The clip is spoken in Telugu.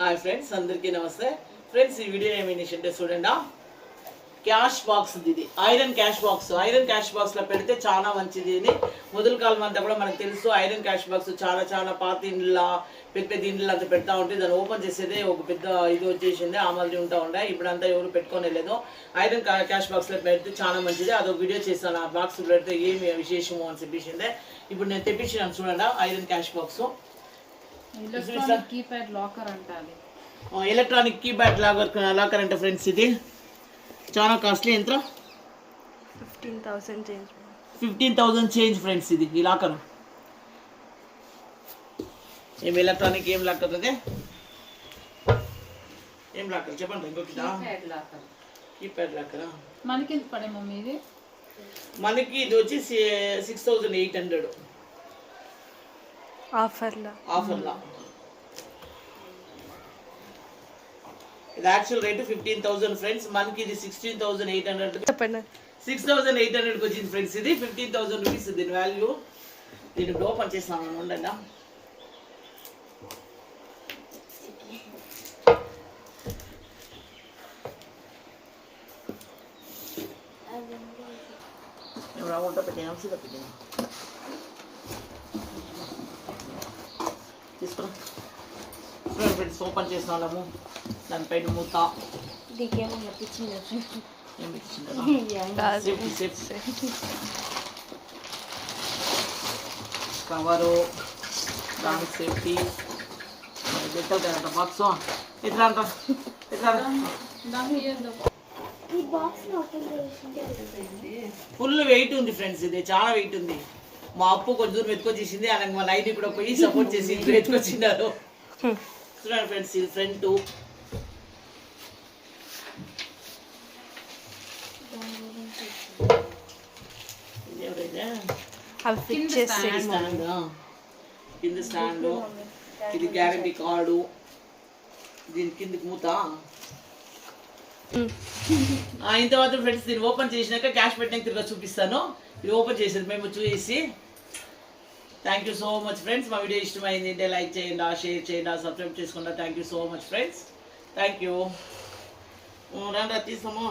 హాయ్ ఫ్రెండ్స్ అందరికీ నమస్తే. ఫ్రెండ్స్ ఈ వీడియో ఏమేంటంటే అంటే చూడండి? క్యాష్ బాక్స్ ఇది iron cash box iron cash బాక్స్లో పెడితే చాలా మంచిది ఇది మొదలు కాలం అంతా కూడా మనకు తెలుసు. ఐరన్ క్యాష్ బాక్స్ చాలా చాలా పాత ఇండ్ల పెద్ద పెద్ద ఇండ్లు అంతా పెడతా ఉంటే దాన్ని ఓపెన్ చేసేదే ఒక పెద్ద ఇది వచ్చేసింది. ఆ ఉంటా ఉండే. ఇప్పుడు అంతా ఎవరు పెట్టుకోనే లేదు. ఐరన్ క్యాష్ బాక్స్లో పెడితే చాలా మంచిది. అదొక వీడియో చేస్తాను ఆ బాక్స్ పెడితే ఏమి విశేషము అని చెప్పేసిందే. ఇప్పుడు నేను తెప్పించినాను చూడండి? Iron cash box electronic keypad locker అంటారు. ఎలక్ట్రానిక్ కీప్యాడ్ లాగర్ లాకర్ అంటే ఫ్రెండ్స్ ఇది. చాలా కాస్ట్లీ ఎంత? Fifteen thousand change fifteen thousand change friends ఇది ఈ లాకర్ ఏం ఎలక్ట్రానిక్ ఏం లాకర్ అదే ఏం లాకర్ చెప్పండి ఇంకొకటి కీప్యాడ్ లాకర్ కీప్యాడ్ లాకరా మనకి ఎంత పడే మమ్మీ ఇది మనకి ఇది వచ్చి సిక్స్ థౌజండ్ ఎయిట్ హండ్రెడ్ ఆఫర్లో. ఆఫర్లా? ఇది actual rate fifteen thousand friends మనకి ఇది సిక్స్టీన్ థౌసండ్ ఎయిట్ హండ్రెడ్ చెప్పండి. సిక్స్ థౌసండ్ ఎయిట్ హండ్రెడ్కి వచ్చింది ఫ్రెండ్స్ ఇది ఫిఫ్టీన్ థౌసండ్ రూపీస్ దీని వాల్యూ దీన్ని ఓపెన్ చేస్తాను ఉండండి. పెట్టాను పెట్టాను తీసుకురా. ఫ్రెండ్స్ ఓపెన్ చేస్తున్నాము దానిపైన మూత. దీకేమో కవరు దానికి సేఫ్టీ. బెట్టలు కదా బాక్స్ ఏందో ఫుల్ వెయిట్ ఉంది ఫ్రెండ్స్ ఇది చాలా వెయిట్ ఉంది. మా అప్పు కొంచెం దూరం ఎత్తుకొచ్చేసింది అలాగే మా నైట్ కూడా పోయి సపోర్ట్ చేసి ఇంట్లో ఎత్తుకొచ్చినారు. చూడండి ఫ్రెండ్స్ ఇది ఫ్రంట్ ఇది ఎవరైతే అవి ఫిక్స్ చేసి స్టాండ్ కింద స్టాండ్ ఇది గ్యారంటీ కార్డు దీని కిందకి మూత. ఆ, ఇంత మాత్రం ఫ్రెండ్స్ దీన్ని ఓపెన్ చేసినాక క్యాష్ పెట్టినాక తిరిగి చూపిస్తాను. ఇది ఓపెన్ చేసేది మేము చూసి thank you so much friends మా వీడియో ఇష్టమైంది అంటే లైక్ చేయండి షేర్ చేయండి సబ్స్క్రైబ్ చేసుకుంటా thank you so much friends thank you రండి తీస్తాము